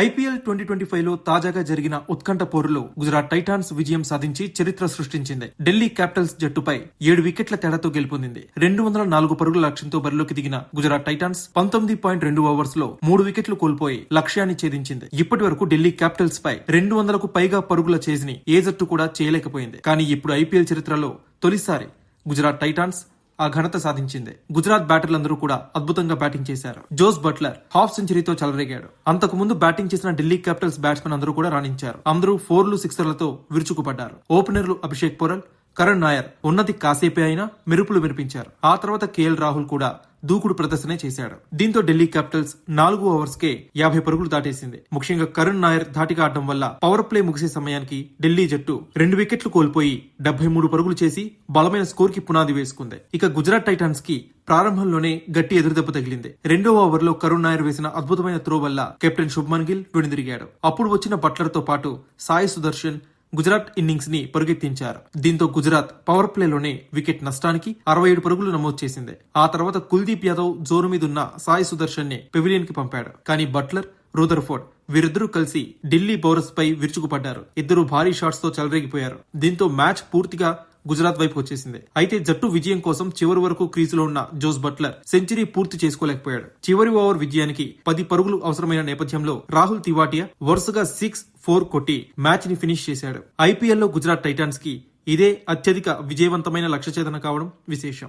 IPL twenty twenty ఫైవ్లో తాజాగా జరిగిన ఉత్కంఠ పోరులో గుజరాత్ టైటాన్స్ విజయం సాధించి చరిత్ర సృష్టించింది. ఢిల్లీ క్యాపిటల్స్ జట్టుపై ఏడు వికెట్ల తేడాతో గెలుపొందింది. రెండు వందల నాలుగు పరుగుల లక్ష్యంతో బరిలోకి దిగిన గుజరాత్ టైటాన్స్ పంతొమ్మిది పాయింట్ రెండు ఓవర్స్లో మూడు వికెట్లు కోల్పోయి లక్ష్యాన్ని ఛేదించింది. ఇప్పటి వరకు ఢిల్లీ క్యాపిటల్స్ పై రెండు వందలకు పైగా పరుగుల చేజిని ఏ జట్టు కూడా చేయలేకపోయింది. కానీ ఇప్పుడు ఐపీఎల్ చరిత్రలో తొలిసారి గుజరాత్ టైటాన్స్ ఆ ఘనత సాధించింది. గుజరాత్ బ్యాటర్లందరూ కూడా అద్భుతంగా బ్యాటింగ్ చేశారు. జోస్ బట్లర్ హాఫ్ సెంచరీతో చెలరేగాడు. అంతకు ముందు బ్యాటింగ్ చేసిన ఢిల్లీ క్యాపిటల్స్ బ్యాట్స్మెన్ అందరూ కూడా రాణించారు. అందరూ ఫోర్లు సిక్సర్లతో విరుచుకుపడ్డారు. ఓపెనర్లు అభిషేక్ పొరల్ కరణ్ నాయర్ ఉన్నది కాసేపే అయినా మెరుపులు వినిపించారు. ఆ తర్వాత కేఎల్ రాహుల్ కూడా దూకుడు ప్రదర్శనే చేశాడు. దీంతో ఢిల్లీ క్యాపిటల్స్ నాలుగు ఓవర్స్ కే యాభై పరుగులు దాటేసింది. ముఖ్యంగా కరుణ్ నాయర్ ధాటిగా ఆడడం వల్ల పవర్ ప్లే ముగిసే సమయానికి ఢిల్లీ జట్టు రెండు వికెట్లు కోల్పోయి డెబ్బై మూడు పరుగులు చేసి బలమైన స్కోర్కి పునాది వేసుకుంది. ఇక గుజరాత్ టైటాన్స్కి ప్రారంభంలోనే గట్టి ఎదురుదెబ్బ తగిలింది. రెండో ఓవర్లో కరుణ్ నాయర్ వేసిన అద్భుతమైన త్రో వల్ల కెప్టెన్ శుభ్మన్ గిల్ వెనుదిరిగాడు. అప్పుడు వచ్చిన బట్లర్తో పాటు సాయి సుదర్శన్ గుజరాత్ ఇన్నింగ్స్ని పరుగెత్తించారు. దీంతో గుజరాత్ పవర్ ప్లేలోనే వికెట్ నష్టానికి అరవై ఏడు పరుగులు నమోదు చేసింది. ఆ తర్వాత కుల్దీప్ యాదవ్ జోరు మీదున్న సాయి సుదర్శన్ని పెవిలియన్కి పంపాడు. కానీ బట్లర్ రూదర్ఫోర్డ్ వీరిద్దరూ కలిసి ఢిల్లీ బౌలర్స్ పై విరుచుకుపడ్డారు. ఇద్దరు భారీ షాట్స్తో చెలరేగిపోయారు. దీంతో మ్యాచ్ పూర్తిగా గుజరాత్ వైపు వచ్చేసింది. అయితే జట్టు విజయం కోసం చివరి వరకు క్రీజులో ఉన్న జోస్ బట్లర్ సెంచరీ పూర్తి చేసుకోలేకపోయాడు. చివరి ఓవర్ విజయానికి పది పరుగులు అవసరమైన నేపథ్యంలో రాహుల్ తివాటియా వరుసగా సిక్స్ ఫోర్ కొట్టి మ్యాచ్ని ఫినిష్ చేశాడు. ఐపీఎల్లో గుజరాత్ టైటాన్స్కి ఇదే అత్యధిక విజయవంతమైన లక్ష్య ఛేదన కావడం విశేషం.